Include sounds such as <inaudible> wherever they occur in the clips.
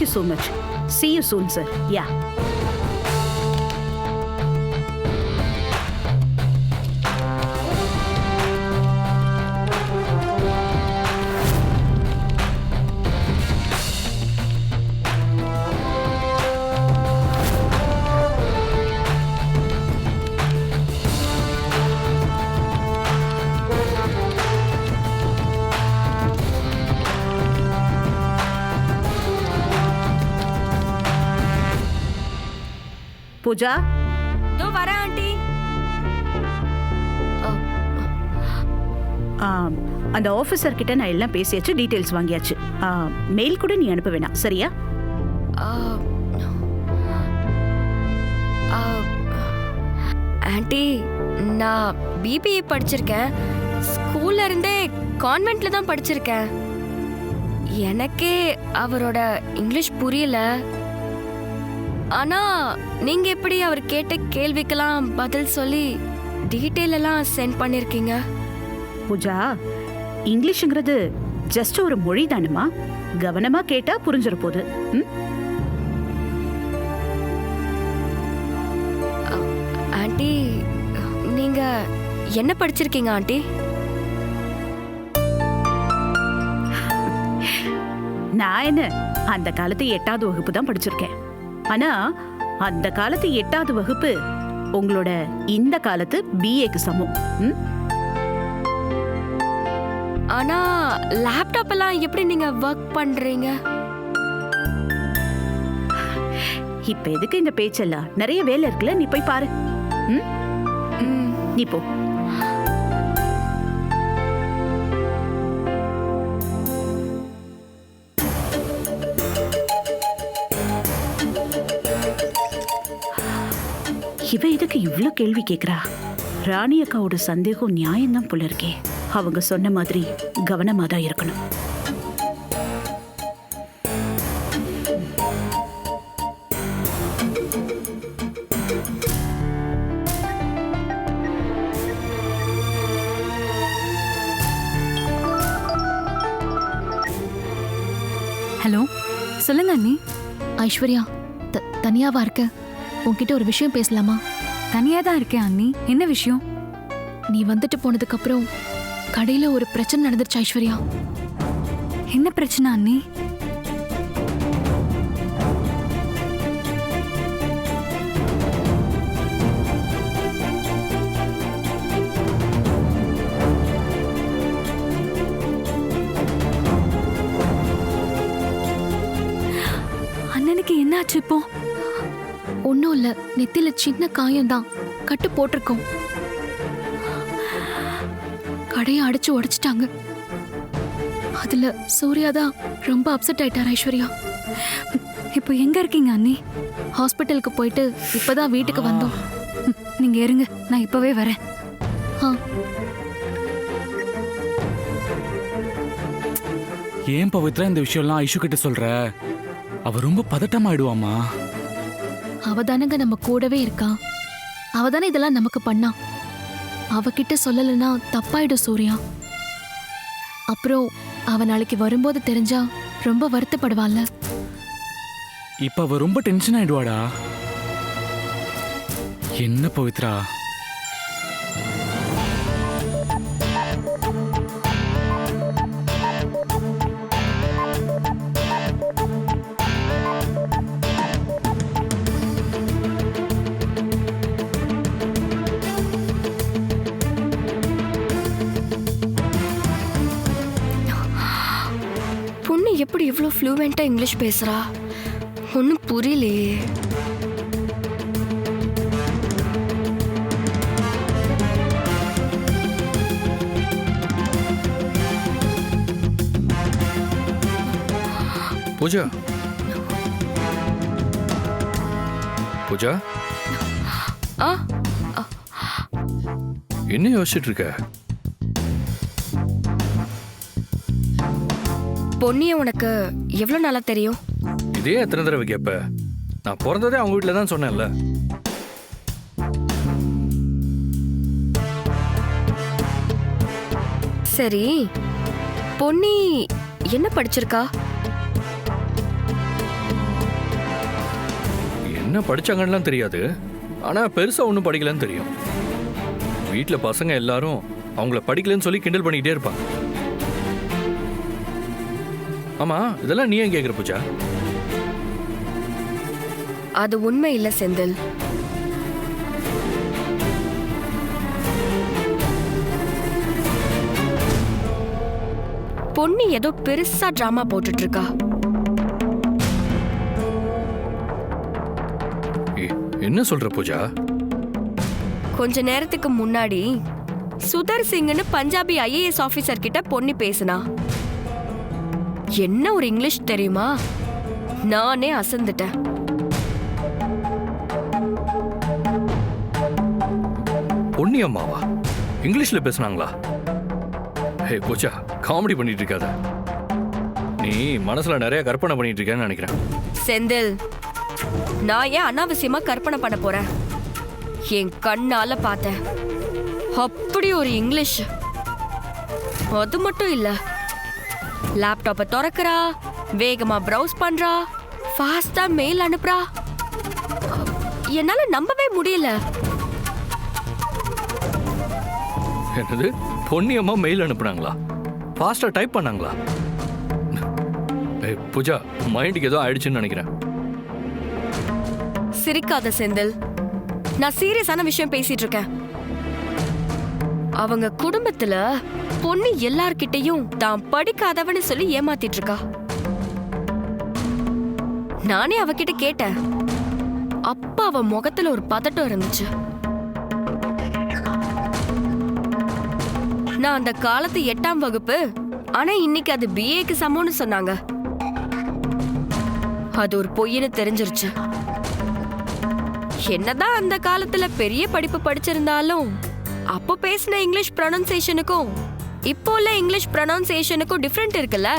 thank you so much see you soon sir யா பூஜா தோ வரேன் aunty அந்த ஆஃபீஸர் கிட்ட நான் எல்லாம் பேசியாச்சு டீட்டெயில்ஸ் வாங்கியாச்சு. மெயில் கூட நீ அனுப்ப வேணாம் சரியா? ஆண்டி நான் பிபிஏ படிச்சிருக்கேன். ஸ்கூல்ல இருந்தே கான்வென்ட்ல தான் படிச்சிருக்கேன். எனக்கே அவரோட இங்கிலீஷ் புரியல. ஆனா நீங்க எப்படி அவர் கேட்ட கேள்விக்கெல்லாம் பதில் சொல்லி டீட்டெயில் எல்லாம் சென்ட் பண்ணிருக்கீங்க? பூஜா இங்கிலீஷுங்கிறது ஜஸ்ட் ஒரு மொழி தானுமா கவனமா கேட்டா புரிஞ்சிட போகுது ம்? ஆண்டி நீங்க என்ன படிச்சிருக்கீங்க ஆண்டி? நான் என்ன அந்த காலத்து எட்டாவது வகுப்பு தான் படிச்சிருக்கேன். ஆனா அந்த காலத்து எட்டாவது வகுப்பு உங்களோட இந்த காலத்து பிஏக்கு சமம். ம்? ஆனா லேப்டாப் எல்லாம் எப்படி நீங்க ஒர்க் பண்றீங்க? இப்ப எதுக்கு இந்த பேச்செல்லாம்? நிறைய வேலை இருக்குல்ல நீ போய் பாரு. ம்? ம், நீ போ. இவ எதுக்கு இவ்ளோ கேள்வி கேக்குறா? ராணி அக்காவோட சந்தேகம் நியாயம்தான் போல இருக்கே. அவங்க சொன்ன மாதிரி கவனமா தான் இருக்கணும். ஹலோ சொல்லுங்க அண்ணி. ஐஸ்வர்யா த- தனியாவா இருக்க? உன்கிட்ட ஒரு விஷயம் பேசலாமா? தனியா தான் இருக்கேன் அண்ணி. என்ன விஷயம்? நீ வந்துட்டு போனதுக்கு அப்புறம் கடையில ஒரு பிரச்சனை நடந்துருச்சு ஐஸ்வர்யா. என்ன பிரச்சனை அண்ணி? அண்ணனுக்கு என்னாச்சு இப்போ? இல்ல நெத்தில சின்ன காயம்தான். கட்டு போட்டிருக்கோம். கடையை அடிச்சு உடைச்சிட்டாங்க. அதுல சூர்யா தான் ரொம்ப அப்செட் ஆயிட்டார் ஐஸ்வர்யா. இப்போ எங்க இருக்கீங்க அண்ணி? ஹாஸ்பிட்டலுக்கு போயிட்டு இப்பதான் வீட்டுக்கு வந்தோம். ம், நீங்க இருங்க நான் இப்பவே வரேன். ஆ, ஏன் பவித்ரா இந்த விஷயம்லாம் ஐஷு கிட்ட சொல்ற? அவ ரொம்ப பதட்டமாயிடுவாமா அவதானங்க நம்ம கூடவே இருக்கா? அவதானே இதெல்லாம் நமக்கு பண்ணா. அவகிட்ட சொல்லலைன்னா தப்பாயிடும் சூர்யா. அப்புறம் அவ நாளைக்கு வரும்போது தெரிஞ்சா ரொம்ப வருத்தப்படுவாள்ல. இப்ப அவ ரொம்ப டென்ஷன் ஆயிடுவாடா. என்ன பவித்ரா? எப்படி இவ்வளோ ஃப்ளூவெண்ட்டாக இங்கிலீஷ் பேசுறா? ஒன்றும் புரியலையே. பூஜா. பூஜா. என்ன யோசிச்சுட்டு இருக்க? பொன்னியை உனக்கு எவ்வளோ நாளா தெரியும்? இதே எத்தனை தடவை கேட்ப நான் பிறந்ததே அவங்க வீட்டில் தான் சொன்னேன்ல. சரி பொன்னி என்ன படிச்சிருக்கா? என்ன படிச்சாங்கன்னுலாம் தெரியாது. ஆனா பெருசா ஒன்றும் படிக்கலன்னு தெரியும். வீட்ல பசங்க எல்லாரும் அவங்கள படிக்கலன்னு சொல்லி கிண்டல் பண்ணிக்கிட்டே இருப்பாங்க. ஆமா இதெல்லாம் நீ ஏன் கேக்குற பூஜா? அது உண்மை இல்ல செந்தில். பொன்னி ஏதோ பெருசா டிராமா போட்டுட்டு இருக்கா என்ன சொல்ற பூஜா? கொஞ்ச நேரத்துக்கு முன்னாடி சுதர் சிங்னு பஞ்சாபி ஐஏஎஸ் ஆபீசர் கிட்ட பொன்னி பேசினா. என்ன ஒரு இங்கிலீஷ் தெரியுமா? நானே அசந்துட்டேன். பொன்னி அம்மாவா? இங்கிலீஷ்ல பேசுனாங்களா? ஹே பூஜா காமெடி பண்ணிட்டு இருக்காத. நீ மனசுல நிறைய கற்பனை பண்ணிட்டு இருக்கேன்னு நினைக்கிறேன். செந்தில் நான் ஏன் அனாவசியமா கற்பனை பண்ண போறேன்? என் கண்ணால பார்த்தேன். அப்படி ஒரு இங்கிலீஷ். அது மட்டும் இல்ல. லேப்டாப்பை திறக்கறா வேகமா ப்ரௌஸ் பண்றா ஃபாஸ்டா மெயில் அனுப்புறா. என்னால நம்பவே முடியல. என்னது? பொன்னி அம்மா மெயில் அனுப்புனாங்களா ஃபாஸ்டா டைப் பண்ணாங்களா? பூஜா மைண்டுக்கு ஏதோ ஆயிடுச்சுன்னு நினைக்கிறேன். சிரிக்காத செந்தில். நான் சீரியஸான விஷயம் பேசிட்டு இருக்கேன். அவங்க குடும்பத்துல பொண்ணு எல்லார்கிட்டயும் தான் படிக்காதவன்னு சொல்லி ஏமாத்திட்டு இருக்கா நானே அவகிட்ட கேட்டேன். அப்ப அவ முகத்துல ஒரு பதட்டம் இருந்துச்சு. நான் அந்த காலத்து எட்டாம் வகுப்பு ஆனா இன்னைக்கு அது பிஏக்கு சமம்னு சொன்னாங்க. அது ஒரு பொய்ன்னு தெரிஞ்சிருச்சு. என்னதான் அந்த காலத்துல பெரிய படிப்பு படிச்சிருந்தாலும் அப்போ பேசின இங்கிலீஷ் ப்ரொனன்சியேஷனுக்கும் இப்போ உள்ள இங்கிலீஷ் ப்ரொனன்சியேஷனுக்கும் டிஃப்ரெண்ட் இருக்குல்ல?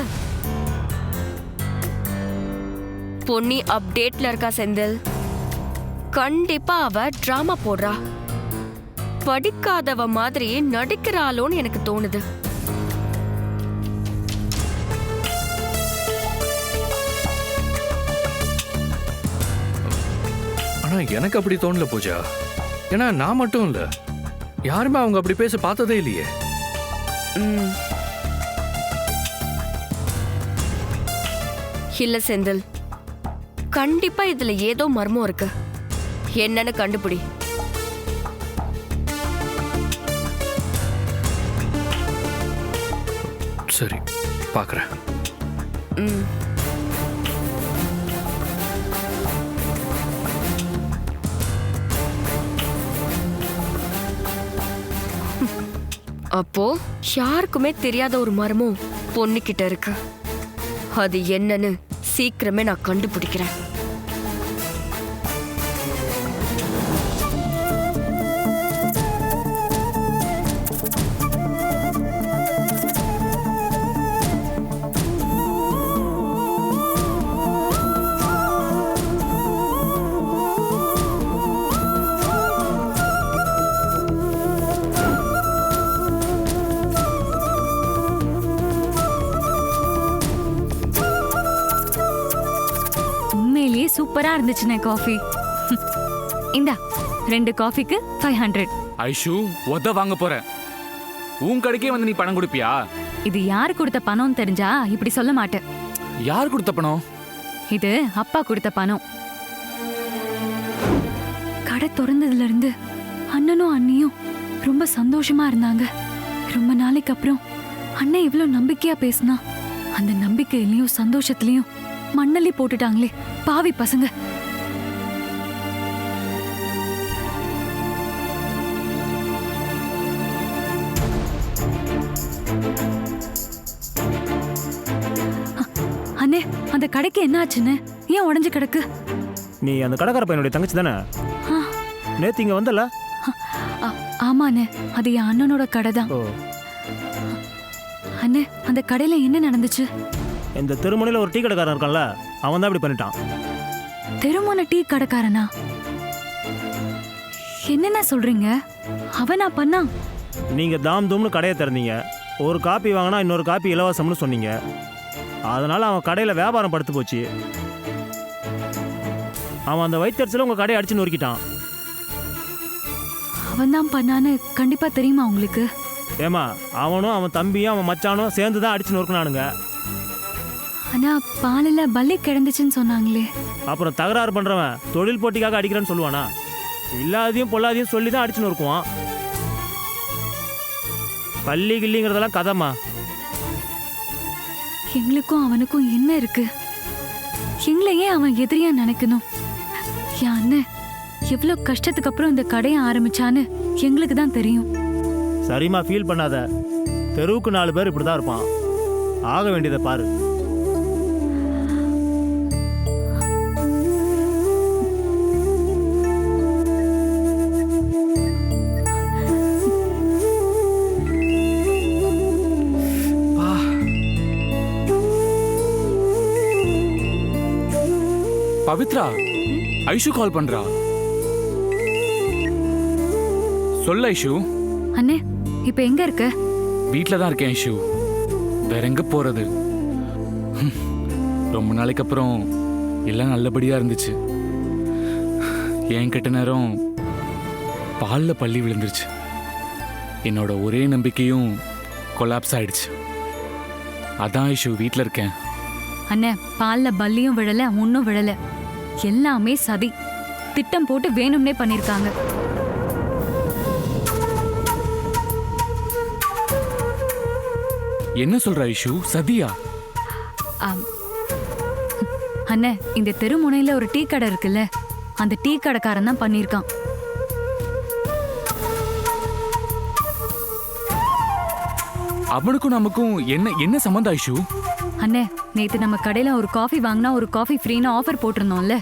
பொன்னி அப்டேட்ல இருக்கா செந்தில்? கண்டிப்பா அவ டிராமா போடுறா. படிக்காதவ மாதிரி நடிக்கிறாளோன்னு எனக்கு தோணுது. ஆனா எனக்கு அப்படி தோணல பூஜா. ஏன்னா நான் மட்டும் இல்லை. யாருமே அவங்க அப்படி பேச பார்த்ததே இல்லையே. இல்ல செந்தில். கண்டிப்பா இதுல ஏதோ மர்மம் இருக்கு. என்னன்னு கண்டுபிடி. சரி பார்க்கறேன் ம். அப்போ யாருக்குமே தெரியாத ஒரு மரமும் பொண்ணுகிட்ட இருக்கு. அது என்னன்னு சீக்கிரமே நான் கண்டுபிடிக்கிறேன். சூப்பரா இருந்துச்சுண்ணே காஃபி. இந்தா ரெண்டு காஃபிக்கு ஃபைவ் ஹண்ட்ரட் ஐஷு உத வாங்க போறேன் உன் கடைக்கே வந்து நீ பணம் கொடுப்பியா? இது யார் கொடுத்த பணம்னு தெரிஞ்சா இப்படி சொல்ல மாட்டேன். யார் கொடுத்த பணம்? இது அப்பா கொடுத்த பணம். கடை திறந்ததுல இருந்து அண்ணனும் அண்ணியும் ரொம்ப சந்தோஷமா இருந்தாங்க. ரொம்ப நாளைக்கு அப்புறம் அண்ணன் இவ்வளவு நம்பிக்கையா பேசினா அந்த நம்பிக்கையிலயும் சந்தோஷத்துலயும் மண்ணள்ளி போட்டுட்டாங்களே. பாவி பசங்க. அண்ணே அந்த கடைக்கு என்ன ஆச்சுன்னு? ஏன் உடைஞ்சு கிடக்கு? நீ அந்த கடைக்கார பையனுடைய தங்கச்சி தானே? நேத்து இங்க வந்தல ஆமாண்ணே அது என் அண்ணனோட கடை தான் அண்ணே அந்த கடையில என்ன நடந்துச்சு? இந்த தெருமுனையில் ஒரு டீ கடைக்காரன் இருக்கான்ல? அவன் தான் இப்படி பண்ணிட்டான். தெருமுன டீ கடைக்காரனா? என்னென்ன சொல்றீங்க? அவனா பண்ணா? நீங்க தாம் தூம்னு கடையை திறந்தீங்க. ஒரு காப்பி வாங்கினா இன்னொரு காப்பி இலவசம்னு சொன்னீங்க. அதனால அவன் கடையில் வியாபாரம் படுத்து போச்சு. அவன் அந்த வயிற்றுல உங்கள் கடையை அடிச்சு நொறுக்கிட்டான். அவன் தான் பண்ணான்னு கண்டிப்பா தெரியுமா உங்களுக்கு? ஏமா அவனும் அவன் தம்பியும் அவன் மச்சானும் சேர்ந்து தான் அடிச்சு நொறுக்குனானுங்க. ஆனா பாலில் பல்லி கிடந்துச்சுன்னு சொன்னாங்களே. அப்புறம் தகராறு பண்ணுறவன் தொழில் போட்டிக்காக அடிக்கிறேன்னு சொல்லுவானா? இல்லாதையும் பொல்லாதையும் சொல்லி தான் அடிச்சு நொறுக்குவான் பள்ளி கிள்ளிங்கிறதெல்லாம் கதைமா எங்களுக்கும் அவனுக்கும் என்ன இருக்கு? எங்களையே அவன் எதிரியா நினைக்கணும்? என் அண்ணன் எவ்வளோ கஷ்டத்துக்கு அப்புறம் இந்த கடையை ஆரம்பிச்சான்னு எங்களுக்கு தான் தெரியும். சரிம்மா ஃபீல் பண்ணாத. தெருவுக்கு நாலு பேர் இப்படி தான் இருப்பான். ஆக வேண்டியதை பாரு. பவித்ரா ஐஷு கால் பண்றா. சொல்ல ஐஷு. அண்ணே இப்ப எங்க இருக்க? வீட்டில் தான் இருக்கேன் ஐஷு. வேற எங்க போறது? ரொம்ப நாளைக்கு அப்புறம் எல்லாம் நல்லபடியா இருந்துச்சு. என் கெட்ட நேரம் பாலில் பள்ளி விழுந்துருச்சு. என்னோட ஒரே நம்பிக்கையும் கொலாப்ஸ் ஆயிடுச்சு. அதான் ஐஷு வீட்டில் இருக்கேன். அண்ணே பால்ல பல்லியும் விழல ஒன்னும் விழல. எல்லாமே சதி. திட்டம் போட்டு வேணும்னே பண்ணிருக்காங்க. என்ன சொல்ற ஐஷு சதியா. அண்ணே இந்த தெருமுனையில ஒரு டீ கடை இருக்குல்ல? அந்த டீ கடைக்காரன் தான் பண்ணிருக்கான். அவனுக்கும் நமக்கும் என்ன என்ன சம்மந்தம் ஐஷு அண்ணே நேத்து நம்ம கடையில ஒரு காஃபி வாங்கினா ஒரு காஃபி ஃப்ரீன்னு ஆஃபர் போட்டிருந்தோம்ல.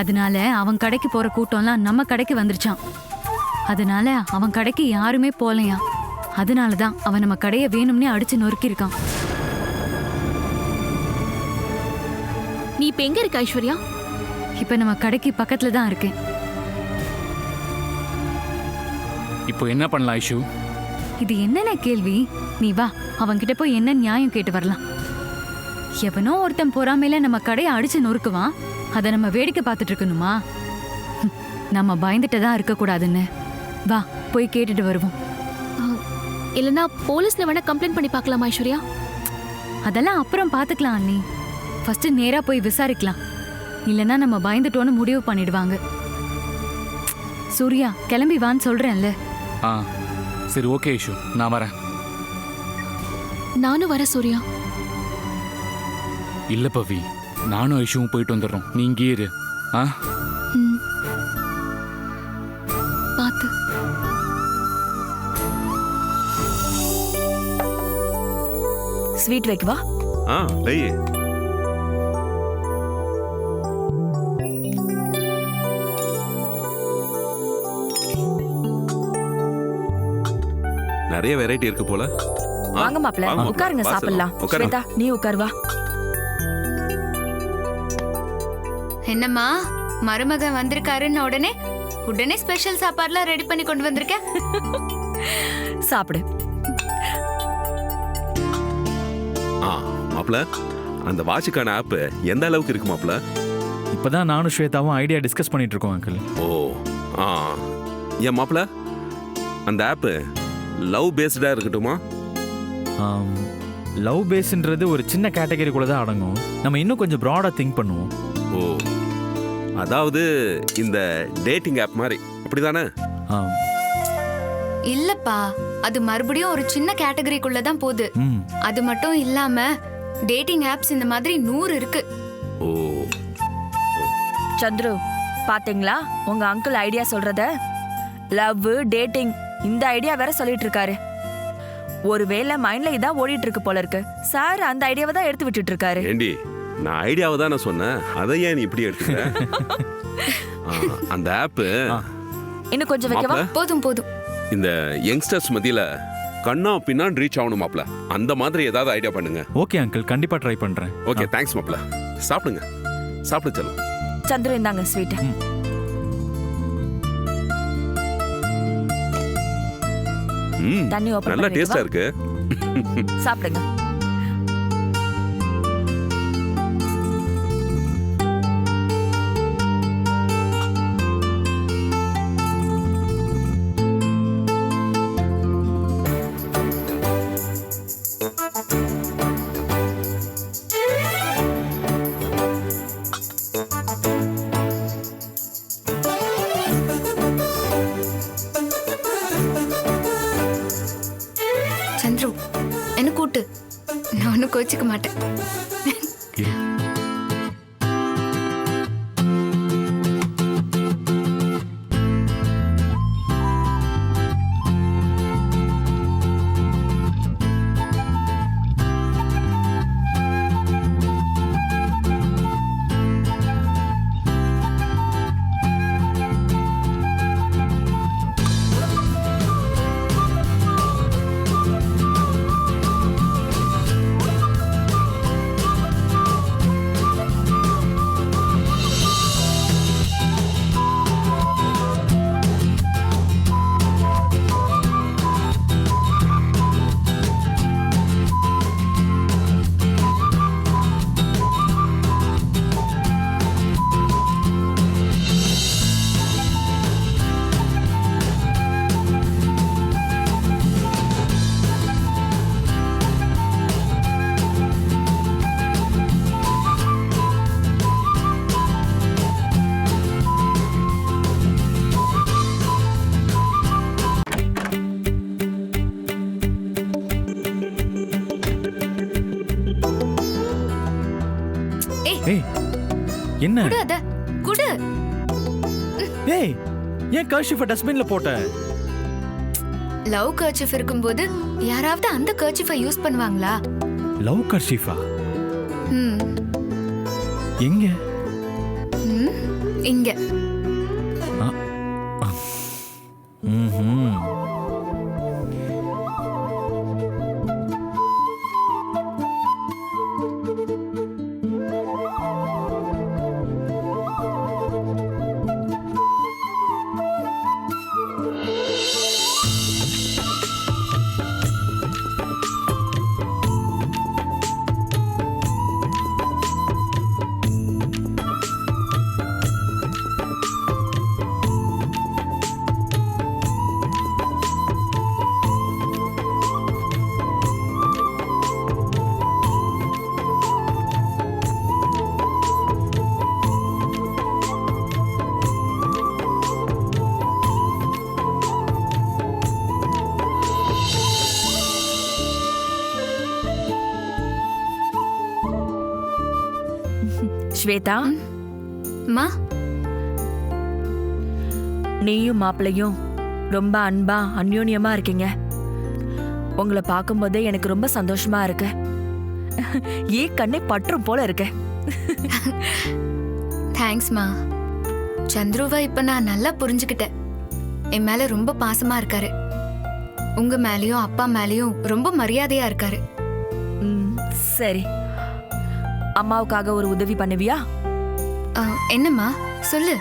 அதனால அவன் கடைக்கு போற கூட்டம்லாம் நம்ம கடைக்கு வந்துருச்சான் அதனால அவன் கடைக்கு யாருமே போகலையா அதனால தான் அவன் நம்ம கடையை வேணும்னே அடிச்சு நொறுக்கியிருக்கான். நீ இப்ப எங்க இருக்க ஐஸ்வர்யா? இப்போ நம்ம கடைக்கு பக்கத்துல தான் இருக்கேன். இப்போ என்ன பண்ணலாம் ஐஷு? இது என்னென்ன கேள்வி? நீ வா அவன்கிட்ட போய் என்ன நியாயம் கேட்டு வரலாம். எவனோ ஒருத்தன் பொறாமையில நம்ம கடையை அடிச்சு நொறுக்குவான். அதை நம்ம வேடிக்கை பார்த்துட்டு இருக்கணுமா? நம்ம பயந்துட்டு தான் இருக்கக்கூடாதுன்னு. வா போய் கேட்டுட்டு வருவோம். இல்லனா போலீஸ்ல வேணா கம்ப்ளைண்ட் பண்ணி பார்க்கலாமா ஐஸ்வர்யா? அதெல்லாம் அப்புறம் பார்த்துக்கலாம் அண்ணி. ஃபர்ஸ்ட் நேரா போய் விசாரிக்கலாம். இல்லைன்னா நம்ம பயந்துட்டோன்னு முடிவு பண்ணிடுவாங்க. சூர்யா கிளம்பி வான்னு சொல்றேன்ல. ஆ சரி ஓகே ஐஷு. நான் வரேன். நானும் வர சூர்யா. இல்ல பவி நானும் ஐஷுவும் போயிட்டு வந்துடுறோம். நீ இங்கேயே இரு. ஆ? ம். பாத்து. ஸ்வீட் வைக்கவா? ஆ லை நிறைய வெரைட்டி இருக்கு போல. வாங்க மாப்ள. உட்காருங்க சாப்பிடலாம். ஸ்வேதா நீ உட்காரு வா. என்னம்மா? மருமகன் வந்திருக்காருன்னு உடனே உடனே ஸ்பெஷல் சாப்பாடுலாம் ரெடி பண்ணி கொண்டு வந்திருக்க? சாப்பிடு. ஆ மாப்ள அந்த வாட்சுக்கான ஆப் எந்த அளவுக்கு இருக்கு மாப்ள இப்பதான் நானும் ஸ்வேதாவும் ஐடியா டிஸ்கஸ் பண்ணிட்டு இருக்கோம் அங்கிள் ஓ ஆ. ஏன் மாப்ள அந்த ஆப் லவ் பேஸ்டா இருக்கட்டுமா? லவ் பேஸ்ன்றது ஒரு சின்ன கேட்டகரிக்குள்ள தான் அடங்கும். நம்ம இன்னும் கொஞ்சம் ப்ராடா திங்க் பண்ணுவோம். ஓ. அதாவது இந்த டேட்டிங் ஆப் மாதிரி. அப்படிதானே? இல்லப்பா அது மறுபடியும் ஒரு சின்ன கேட்டகரிக்குள்ள தான் போகுது. அது மட்டும் இல்லாம டேட்டிங் ஆப்ஸ் இந்த மாதிரி நூறு இருக்கு. ஓ. சந்துரு பாத்தீங்களா? உங்க அங்கிள் ஐடியா சொல்றத? லவ் டேட்டிங் இந்த ஐடியா வேற சொல்லிட்டு இருக்காரு ஒருவேளை மைண்ட்ல இதான் ஓடிட்டு இருக்கு போல இருக்கு. சார் அந்த ஐடியாவை தான் எடுத்து விட்டுட்டு இருக்காரு ஏண்டி? நான் ஐடியாவை தானே சொன்னேன். அதை ஏன் நீ இப்படி எடுத்துக்கிற? <laughs> ஆ, அந்த ஆப் இன்னும் கொஞ்சம் வைக்கவா? போதும் போதும். இந்த யங்ஸ்டர்ஸ் மத்தியில கண்ணா பின்னான்னு ரீச் ஆகணும் மாப்ள அந்த மாதிரி ஏதாவது ஐடியா பண்ணுங்க. ஓகே அங்கிள் கண்டிப்பா ட்ரை பண்றேன். ஓகே தேங்க்ஸ் மாப்ள சாப்பிடுங்க. சாப்பிட செல்லும். சந்துரு இந்தாங்க ஸ்வீட் ம். தண்ணி நல்லா டேஸ்டா? இருக்கு. சாப்பிடுங்க. என்ன? குடு அத குடு. ஏய் ஏன் கர்ஷிஃபை டஸ்ட்பின்ல போட்ட? லவ் கர்ச்சிஃப் இருக்கும்போது யாராவது அந்த கர்ச்சிஃபை யூஸ் பண்ணுவாங்களா? லவ் கர்ஷிஃபா ம். எங்க? ஸ்வேதா? மா? நீயும் மாப்பிள்ளையும் ரொம்ப அன்பா அந்யோன்யமா இருக்கீங்க. உங்களை பார்க்கும்போதே எனக்கு ரொம்ப சந்தோஷமா இருக்கு. ஏ கண்ணே பற்றும் போல இருக்கு. தேங்க்ஸ்மா சந்துருவை இப்ப நான் நல்லா புரிஞ்சுக்கிட்டேன். என் மேல ரொம்ப பாசமா இருக்காரு. உங்க மேலயும் அப்பா மேலயும் ரொம்ப மரியாதையா இருக்காரு. ம், சரி. அம்மாவுக்காக ஒரு உதவி பண்ணுவியா? என்னம்மா? சொல்லு.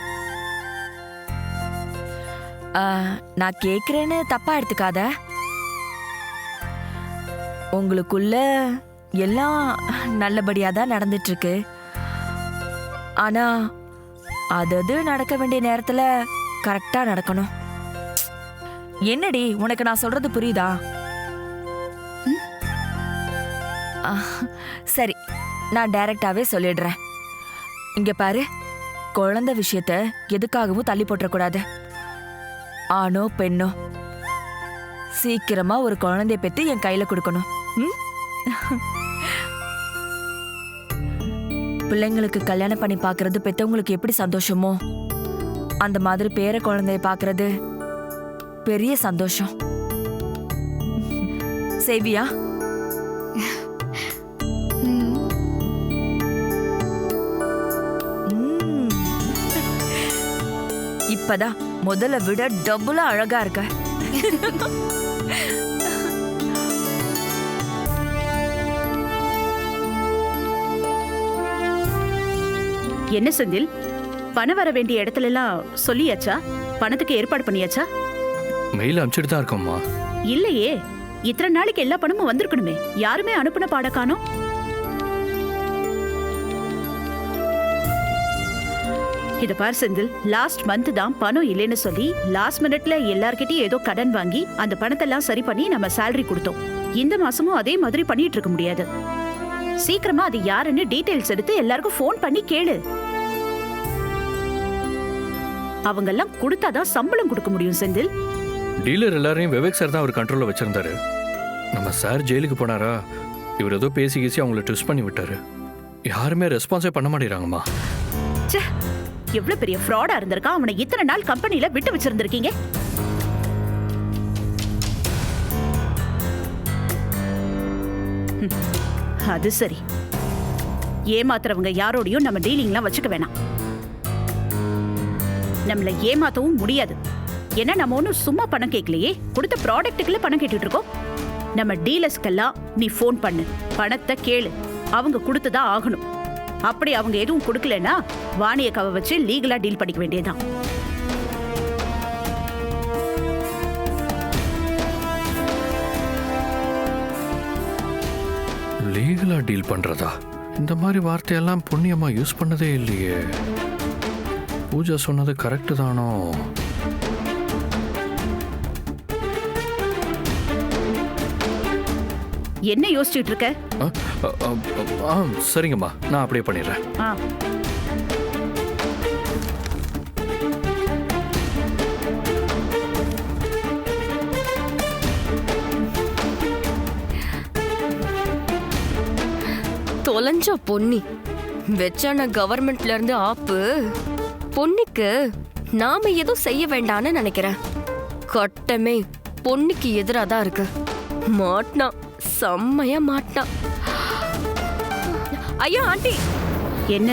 நான் கேக்குறேன்னு தப்பா எடுத்துக்காத. உங்களுக்குள்ள எல்லாம் நல்லபடியா தான் நடந்துட்டு இருக்கு ஆனா அதது நடக்க வேண்டிய நேரத்துல கரெக்டா நடக்கணும். என்னடி உனக்கு நான் சொல்றது புரியுதா? நான் டைரக்டாவே சொல்லிடுறேன். இங்க பாரு குழந்தை விஷயத்த எதுக்காகவும் தள்ளி போட்டுறக்கூடாது. ஆணோ பெண்ணோ சீக்கிரமா ஒரு குழந்தைய பெற்று என் கையில கொடுக்கணும். ம்? பிள்ளைங்களுக்கு கல்யாணம் பண்ணி பாக்குறது பெத்தவங்களுக்கு எப்படி சந்தோஷமோ அந்த மாதிரி பேர குழந்தைய பாக்குறது பெரிய சந்தோஷம். செய்வியா? இப்பதான் முதல்ல விட டபுளா அழகா இருக்க. என்ன செந்தில்? பணம் வர வேண்டிய இடத்துல எல்லாம் சொல்லியாச்சா? பணத்துக்கு ஏற்பாடு பண்ணியாச்சா? மெயில் அனுப்பிச்சிட்டு தான் இருக்கோம்மா. இல்லையே. இத்தனை நாளைக்கு எல்லா பணமும் வந்திருக்கணுமே. யாருமே அனுப்புன பாட இத பார் செந்தில் லாஸ்ட் மந்த் தான் பணம் இல்லைன்னு சொல்லி லாஸ்ட் மினிட்ல எல்லார்கிட்டயும் ஏதோ கடன் வாங்கி அந்த பணத்தெல்லாம் சரி பண்ணி நம்ம salary கொடுத்தோம். இந்த மாசமும் அதே மாதிரி பண்ணிட்டு இருக்க முடியாது. சீக்கிரமா அது யாருன்னு டீடைல்ஸ் எடுத்து எல்லாருக்கும் ஃபோன் பண்ணி கேளு. அவங்கெல்லாம் கொடுத்தாதான் சம்பளம் கொடுக்க முடியும் செந்தில். டீலர் எல்லாரையும் விவேக் சார் தான் அவர் கண்ட்ரோல்ல வச்சிருந்தாரு. நம்ம சார் ஜெயிலுக்கு போனாரா? இவர் ஏதோ பேசி பேசி அவங்கள ட்விஸ்ட் பண்ணி விட்டாரு. யாருமே ரெஸ்பான்ஸே பண்ண மாட்டேங்கிறாங்கம்மா. ச்சே எவ்வளவு பெரிய ஃப்ராடா இருந்திருக்கான் அவனை இத்தனை நாள் கம்பெனில விட்டு வச்சிருந்திருக்கீங்க? அது சரி. ஏமாத்துறவங்க யாரோடையும் நம்ம டீலிங்லாம் வச்சுக்க வேணாம். நம்மள ஏமாத்தவும் முடியாது. ஏன்னா நம்ம ஒன்றும் சும்மா பணம் கேட்கலையே. கொடுத்த ப்ராடக்ட்டுக்குள்ள பணம் கேட்டுட்டு இருக்கோம் நம்ம டீலர்ஸ்க்கெல்லாம் நீ ஃபோன் பண்ணு. பணத்தை கேளு. அவங்க கொடுத்துதான் ஆகணும். அப்படி அவங்க எதுவும் கொடுக்கலன்னா வாணிய கவ வச்சு லீகலா டீல் பண்ணிக்க வேண்டியதான் லீகலா டீல் பண்றதா? இந்த மாதிரி வார்த்தையெல்லாம் புண்ணியமா யூஸ் பண்ணதே இல்லையே. பூஜா சொன்னது கரெக்டு தானோ? என்ன யோசிச்சுட்டு இருக்க? சரிங்கம்மா. நான் அப்படியே பண்ணிடுறேன். தொலைஞ்ச பொன்னி. வெச்சான கவர்மெண்ட்ல இருந்து ஆப்பு. பொன்னிக்கு நாம எதுவும் செய்ய வேண்டாம்னு நினைக்கிறேன். கட்டமே பொன்னிக்கு எதிராக தான் இருக்கு. மாட்டினான் செம்மையா மாட்டினான் ஐயோ ஆண்டி. என்ன?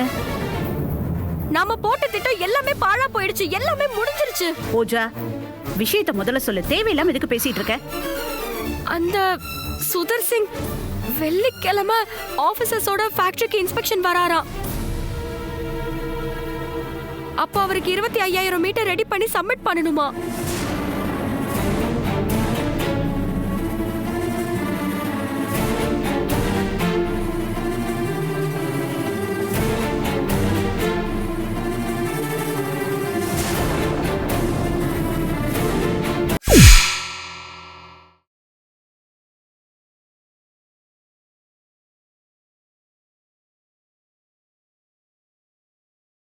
நாம போட்ட திட்டம் எல்லாமே பாழா போயிடுச்சு எல்லாமே முடிஞ்சிருச்சு. பூஜா விஷயத்த முதல்ல சொல்லு. தேவையில்லாம எதுக்கு பேசிட்டு இருக்க? அந்த சுதர் சிங் வெள்ளிக்கிழமை ஆபீசர்ஸோட ஃபேக்டரிக்கு இன்ஸ்பெக்ஷன் வராராம். அப்போ அவருக்கு இருபத்தி ஐயாயிரம் மீட்டர் ரெடி பண்ணி சப்மிட் பண்ணணுமா?